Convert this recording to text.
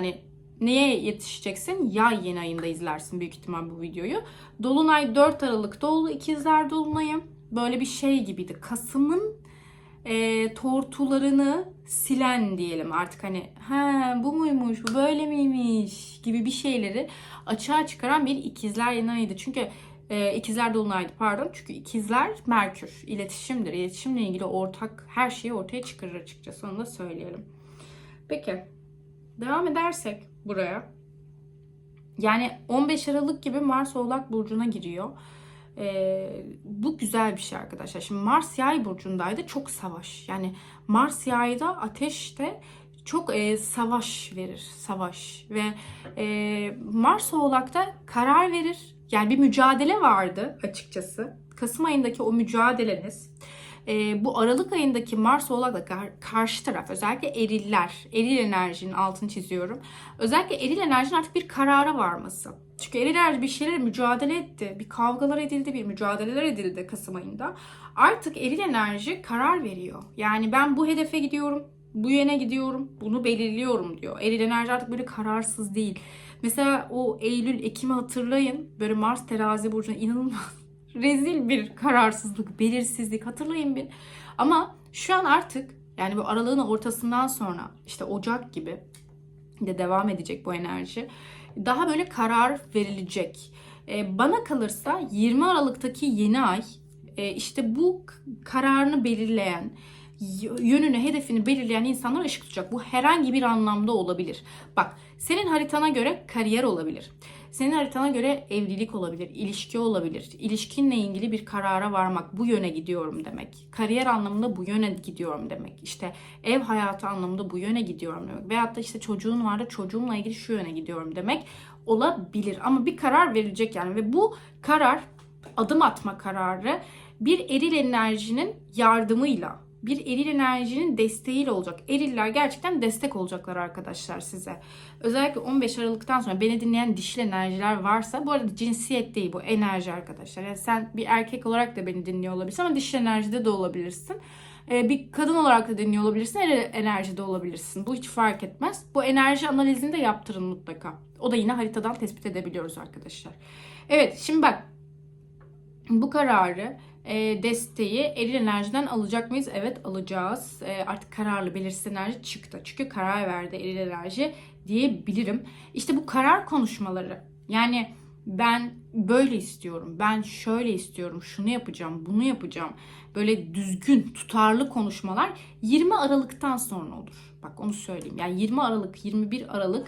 Yani neye yetişeceksin? Yay yeni ayında izlersin büyük ihtimal bu videoyu. Dolunay 4 Aralık'ta oldu. İkizler Dolunay'ı. Böyle bir şey gibiydi. Kasım'ın e, tortularını silen diyelim artık hani ha bu muymuş bu böyle miymiş gibi bir şeyleri açığa çıkaran bir ikizler yeni ayıydı. Çünkü e, ikizler dolunaydı pardon. Çünkü ikizler Merkür iletişimdir. İletişimle ilgili ortak her şeyi ortaya çıkarır açıkçası onu da söyleyelim. Peki devam edersek buraya. Yani 15 Aralık gibi Mars Oğlak Burcu'na giriyor. Ee, bu güzel bir şey arkadaşlar. Şimdi Mars Yay burcundaydı çok savaş. Yani Mars Yay'da ateşte çok e, savaş verir. Savaş ve e, Mars Oğlak'ta karar verir. Yani bir mücadele vardı açıkçası. Kasım ayındaki o mücadeleniz e, bu Aralık ayındaki Mars Oğlak'la kar- karşı taraf özellikle eriller, eril enerjinin altını çiziyorum. Özellikle eril enerjinin artık bir karara varması. Çünkü eril bir şeylere mücadele etti. Bir kavgalar edildi, bir mücadeleler edildi Kasım ayında. Artık eril enerji karar veriyor. Yani ben bu hedefe gidiyorum, bu yöne gidiyorum, bunu belirliyorum diyor. Eril enerji artık böyle kararsız değil. Mesela o Eylül, Ekim'i hatırlayın. Böyle Mars terazi burcuna inanılmaz rezil bir kararsızlık, belirsizlik hatırlayın bir. Ama şu an artık yani bu aralığın ortasından sonra işte Ocak gibi de devam edecek bu enerji. Daha böyle karar verilecek. Ee, bana kalırsa 20 Aralık'taki yeni ay e, işte bu kararını belirleyen, yönünü, hedefini belirleyen insanlar ışık tutacak. Bu herhangi bir anlamda olabilir. Bak senin haritana göre kariyer olabilir. Senin haritana göre evlilik olabilir, ilişki olabilir. İlişkinle ilgili bir karara varmak, bu yöne gidiyorum demek. Kariyer anlamında bu yöne gidiyorum demek. İşte ev hayatı anlamında bu yöne gidiyorum demek. Veyahut da işte çocuğun var da çocuğumla ilgili şu yöne gidiyorum demek olabilir. Ama bir karar verilecek yani ve bu karar adım atma kararı bir eril enerjinin yardımıyla bir eril enerjinin desteğiyle olacak. Eriller gerçekten destek olacaklar arkadaşlar size. Özellikle 15 Aralık'tan sonra beni dinleyen dişil enerjiler varsa bu arada cinsiyet değil bu enerji arkadaşlar. Yani sen bir erkek olarak da beni dinliyor olabilirsin ama dişil enerjide de olabilirsin. Ee, bir kadın olarak da dinliyor olabilirsin, enerjide olabilirsin. Bu hiç fark etmez. Bu enerji analizini de yaptırın mutlaka. O da yine haritadan tespit edebiliyoruz arkadaşlar. Evet şimdi bak bu kararı e, desteği eril enerjiden alacak mıyız? Evet alacağız. E, artık kararlı belirsiz enerji çıktı. Çünkü karar verdi eril enerji diyebilirim. İşte bu karar konuşmaları yani ben böyle istiyorum, ben şöyle istiyorum, şunu yapacağım, bunu yapacağım. Böyle düzgün, tutarlı konuşmalar 20 Aralık'tan sonra olur. Bak onu söyleyeyim. Yani 20 Aralık, 21 Aralık